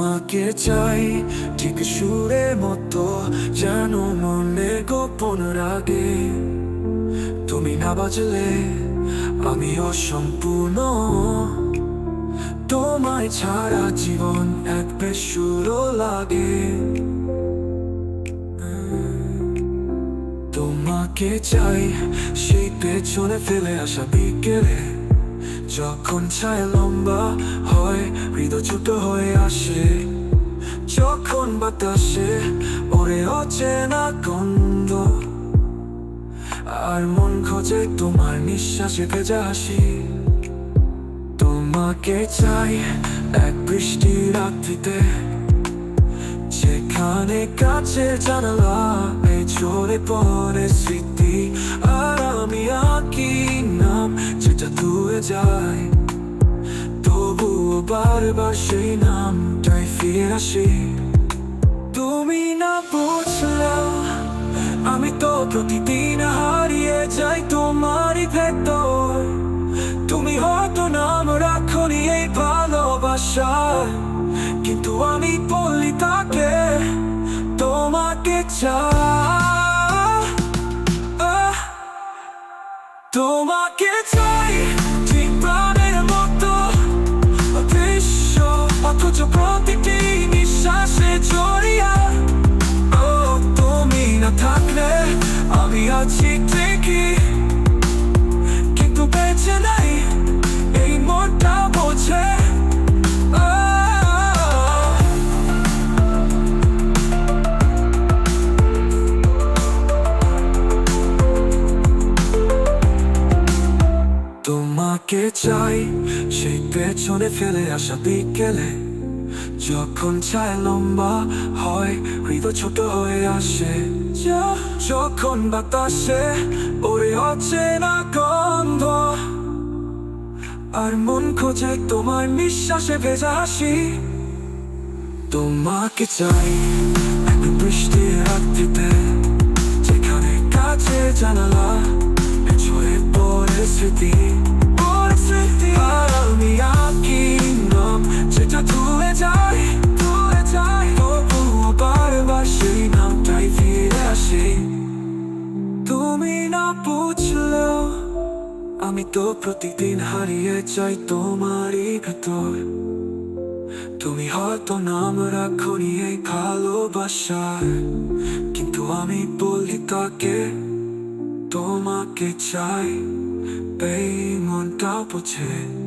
তোমাকে চাই ঠিক সুরের মতো, যেন মনে গোপন রাগে। তুমি না বাজলে আমি অসম্পূর্ণ। তোমায় ছাড়া জীবন এক বেসুরো লাগে। তোমাকে চাই সেই পেছনে ফেলে আসা বিকেলে। যখন ছায় লম্বা হয়, হৃদয় ছোট হয়ে আসে। যখন বাতাসে ওরে অচেনা গন্ধ, আর মন খোঁজে তোমার নিঃশ্বাসে ভেজা হাসি। তোমাকে চাই এক বৃষ্টি রাত্রিতে, যেখানে কাছে জানালা, এই ঝরে পড়ে স্মৃতি, আর যায়। তবুও বারবার সেই নামটাই ফিরে আসি। তুমি না বুঝলাম আমি তো প্রতিদিন হারিয়ে যাই তোমারই ভেতর। তুমি হয়তো নাম রাখনি এই ভালোবাসায় কিন্তু আমি বলি তাকে, তোমাকে চাই। তোমাকে চাই। কিন্তু তোমাকে চাই সেই পেছনে ফেলে আসা বিকেলে। যখন চায় লম্বা হয়, হৃদয় ছোট হয়ে আসে। যখন বাতাসে ওরে অচেনা গন্ধ, আর মন খোঁজে তোমার নিঃশ্বাসে ভেজা হাসি। তোমাকে চাই বৃষ্টি রাত্রিতে। আমি তো প্রতিদিন হারিয়ে যাই তোমারই ভেতর। তুমি হয়তো নাম রাখো এই ভালোবাসার, কিন্তু আমি বলি তাকে, তোমাকে চাই, এই মনটা বোঝে।